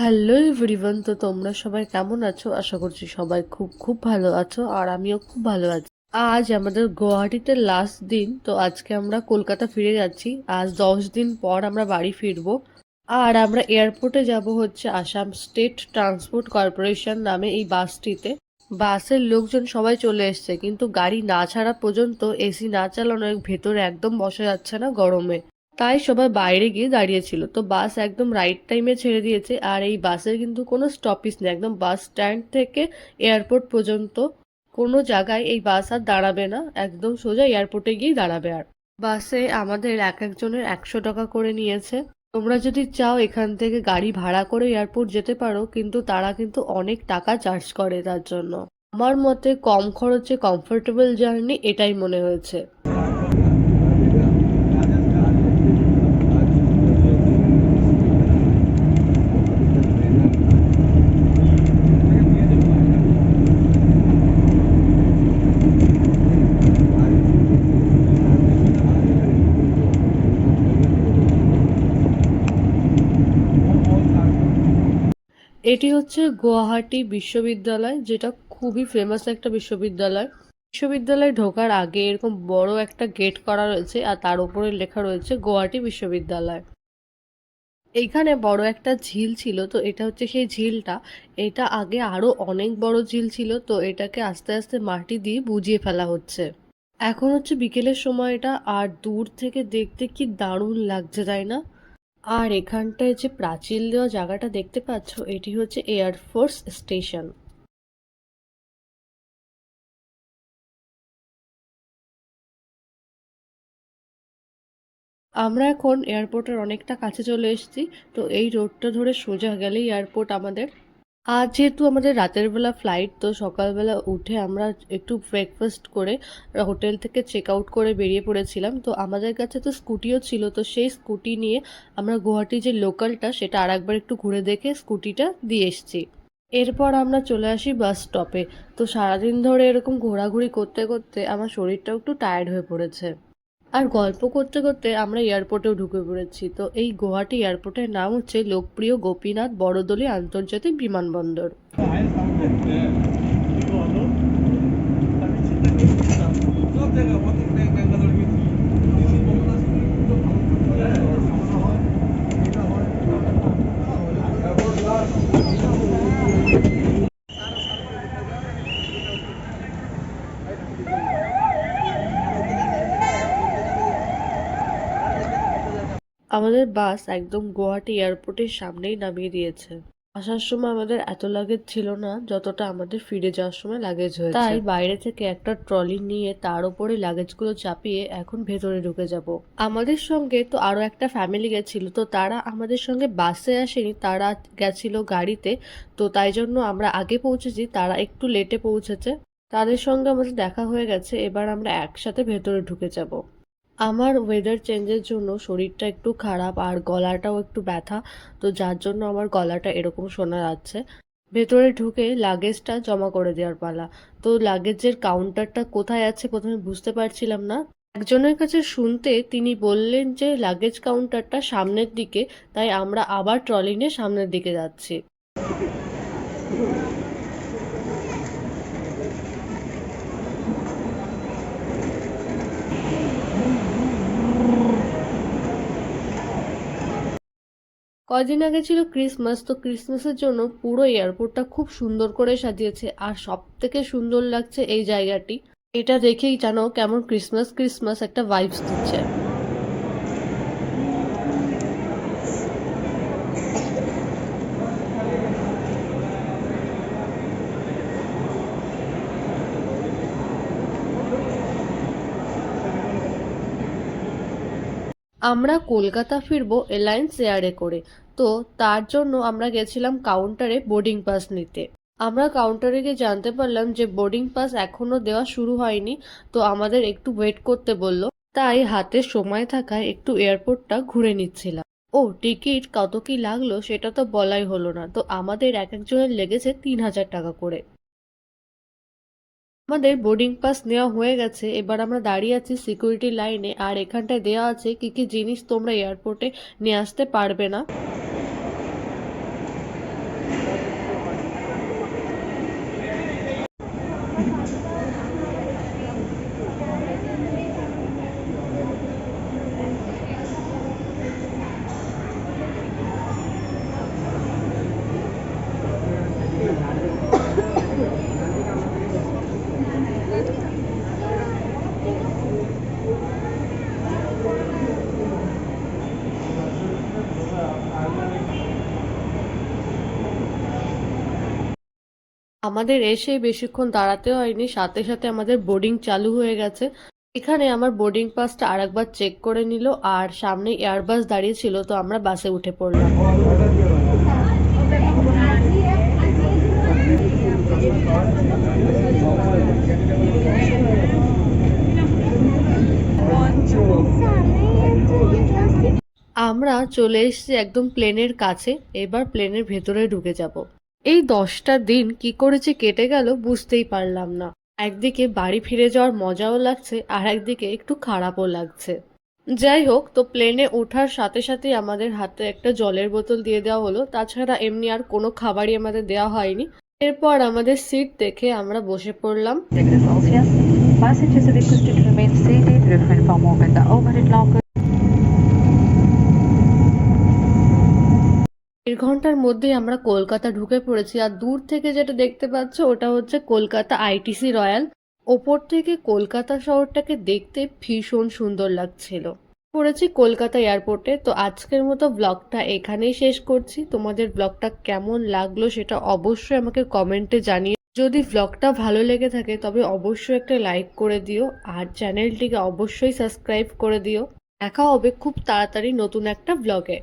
Hello everyone তো তোমরা সবাই কেমন আছো? আশা করছি সবাই খুব খুব ভালো আছো, আর আমিও খুব ভালো আছি। আজ আমাদের গুয়াহাটিতে লাস্ট দিন, তো আজকে আমরা কলকাতা ফিরে যাচ্ছি। আজ দশ দিন পর আমরা বাড়ি ফিরবো। আর আমরা এয়ারপোর্টে যাব হচ্ছে আসাম স্টেট ট্রান্সপোর্ট কর্পোরেশন নামে এই বাসটিতে। বাসের লোকজন সবাই চলে এসছে, কিন্তু গাড়ি না ছাড়া পর্যন্ত এসি না চালানোর ভেতরে একদম বসা যাচ্ছে না গরমে। তাই সবাই বাইরে গিয়ে দাঁড়িয়েছিল তো বাস একদম রাইট টাইমে ছেড়ে দিয়েছে আর এই বাসের কিন্তু কোনো স্টপিস নেই। একদম বাস স্ট্যান্ড থেকে এয়ারপোর্ট পর্যন্ত কোনো জায়গায় এই বাস আর দাঁড়াবে না। একদম সোজা এয়ারপোর্টে গিয়েই দাঁড়াবে আর। বাসে আমাদের এক একজনের একশো টাকা করে নিয়েছে। তোমরা যদি চাও এখান থেকে গাড়ি ভাড়া করে এয়ারপোর্ট যেতে পারো, কিন্তু তারা কিন্তু অনেক টাকা চার্জ করে তার জন্য। আমার মতে কম খরচে কমফোর্টেবল জার্নি এটাই মনে হয়েছে। এটি হচ্ছে গুয়াহাটি বিশ্ববিদ্যালয়, যেটা খুবই ফেমাস একটা বিশ্ববিদ্যালয়। বিশ্ববিদ্যালয়ে ঢোকার আগে এরকম বড় একটা গেট করা রয়েছে আর তার উপরে লেখা রয়েছে গুয়াহাটি বিশ্ববিদ্যালয়। এইখানে বড় একটা ঝিল ছিল, তো এটা হচ্ছে সেই ঝিলটা। এটা আগে আরও অনেক বড় ঝিল ছিল, তো এটাকে আস্তে আস্তে মাটি দিয়ে বুঝিয়ে ফেলা হচ্ছে। এখন হচ্ছে বিকেলের সময়টা আর দূর থেকে দেখতে কি দারুণ লাগছে, তাই না? আর এখানটায় যে প্রাচীর দেওয়া জায়গাটা দেখতে পাচ্ছ, এটি হচ্ছে এয়ারফোর্স স্টেশন আমরা এখন এয়ারপোর্টের অনেকটা কাছে চলে এসেছি, তো এই রোডটা ধরে সোজা গেলেই এয়ারপোর্ট আমাদের। আজ যেহেতু আমাদের রাতের বেলা ফ্লাইট তো সকালবেলা উঠে আমরা একটু ব্রেকফাস্ট করে হোটেল থেকে চেক আউট করে বেরিয়ে পড়েছিলাম। তো আমাদের কাছে তো স্কুটিও ছিল, তো সেই স্কুটি নিয়ে আমরা গুয়াহাটি যে লোকালটা সেটা আর একবার একটু ঘুরে দেখে স্কুটিটা দিয়ে এসেছি। এরপর আমরা চলে আসি বাস স্টপে তো সারাদিন ধরে এরকম ঘোরাঘুরি করতে করতে আমার শরীরটাও একটু টায়ার্ড হয়ে পড়েছে। আর গল্প করতে করতে আমরা এয়ারপোর্টেও ঢুকে পড়েছি। তো এই গুয়াহাটি এয়ারপোর্টের নাম হচ্ছে লোকপ্রিয় গোপীনাথ বড়দলি আন্তর্জাতিক বিমানবন্দর। আমাদের বাস একদম গুয়াহাটি এয়ারপোর্টের সামনেই নামিয়ে দিয়েছে। আসার সময় আমাদের এত লাগেজ ছিল না, যতটা আমাদের ফিরে যাওয়ার সময় লাগেজ হয়েছে। তাই বাইরে থেকে একটা ট্রলি নিয়ে তার উপরে লাগেজগুলো চাপিয়ে এখন ভেতরে ঢুকে যাব। আমাদের সঙ্গে তো আরও একটা ফ্যামিলি গেছিল, তো তারা আমাদের সঙ্গে বাসে আসেনি, তারা গেছিল গাড়িতে, তো তাই জন্য আমরা আগে পৌঁছেছি, তারা একটু লেটে পৌঁছেছে। তাদের সঙ্গে আমাদের দেখা হয়ে গেছে, এবার আমরা একসাথে ভেতরে ঢুকে যাব। আমার ওয়েদার চেঞ্জের জন্য শরীরটা একটু খারাপ আর গলাটাও একটু ব্যথা, তো যার জন্য আমার গলাটা এরকম শোনা যাচ্ছে। ভেতরে ঢুকে লাগেজটা জমা করে দেওয়ার পালা। তো লাগেজের কাউন্টারটা কোথায় আছে প্রথমে বুঝতে পারছিলাম না। একজনের কাছে শুনতে তিনি বললেন যে লাগেজ কাউন্টারটা সামনের দিকে, তাই আমরা আবার ট্রলি নিয়ে সামনের দিকে যাচ্ছি। কদিন আগে ছিল ক্রিসমাস, তো ক্রিসমাসের জন্য পুরো এয়ারপোর্টটা খুব সুন্দর করে সাজিয়েছে আর সব থেকে সুন্দর লাগছে এই জায়গাটি। এটা দেখেই জানো কেমন ক্রিসমাস ক্রিসমাস একটা ভাইবস দিচ্ছে। আমরা কলকাতা ফিরবো এলায়েন্স এয়ারে করে। তো তার জন্য আমরা গেছিলাম কাউন্টারে বোর্ডিং পাস নিতে। আমরা কাউন্টারে গিয়ে জানতে পারলাম যে বোর্ডিং পাস এখনও দেওয়া শুরু হয়নি, তো আমাদের একটু ওয়েট করতে বলল। তাই হাতে সময় থাকায় একটু এয়ারপোর্টটা ঘুরে নিচ্ছিলাম। ও টিকিট কত কি লাগল সেটা তো বলাই হলো না, তো আমাদের এক একজনের লেগেছে তিন হাজার টাকা করে। আমাদের বোর্ডিং পাস নেওয়া হয়ে গেছে, এবার আমরা দাঁড়িয়ে আছি সিকিউরিটি লাইনে আর এখানটায় দেওয়া আছে কি কি জিনিস তোমরা এয়ারপোর্টে নিয়ে আসতে পারবে না। আমাদের এসে বেশিক্ষণ দাঁড়াতে হয়নি, সাথে সাথে আমাদের বোর্ডিং চালু হয়ে গেছে। এখানে আমার বোর্ডিং পাসটা আরেকবার চেক করে নিল, আর সামনে এয়ারবাস দাঁড়িয়ে ছিল তো আমরা বাসে উঠে পড়লাম। আমরা চলে এসেছি একদম প্লেনের কাছে, এবার প্লেনের ভেতরে ঢুকে যাব। এই দশটা দিন কি করেছে কেটে গেল বুঝতেই পারলাম না। একদিকে বাড়ি ফিরে যাওয়ার মজাও লাগছে, আর একদিকে একটু খারাপও লাগছে। যাই হোক, তো প্লেনে ওঠার সাথে সাথেই আমাদের হাতে একটা জলের বোতল দিয়ে দেওয়া হলো। তাছাড়া এমনি আর কোনো খাবারই আমাদের দেওয়া হয়নি। এরপর আমাদের সিট দেখে আমরা বসে পড়লাম। দেড় ঘণ্টার মধ্যেই আমরা কলকাতা ঢুকে পড়েছি আর দূর থেকে যেটা দেখতে পাচ্ছ ওটা হচ্ছে কলকাতা আইটিসি রয়্যাল। ওপর থেকে কলকাতা শহরটাকে দেখতে ভীষণ সুন্দর লাগছিল। পড়েছি কলকাতা এয়ারপোর্টে, তো আজকের মতো ব্লগটা এখানেই শেষ করছি। তোমাদের ব্লগটা কেমন লাগল সেটা অবশ্যই আমাকে কমেন্টে জানিয়ে যদি ব্লগটা ভালো লেগে থাকে তবে অবশ্যই একটা লাইক করে দিও আর চ্যানেলটিকে অবশ্যই সাবস্ক্রাইব করে দিও। দেখা হবে খুব তাড়াতাড়ি নতুন একটা ব্লগে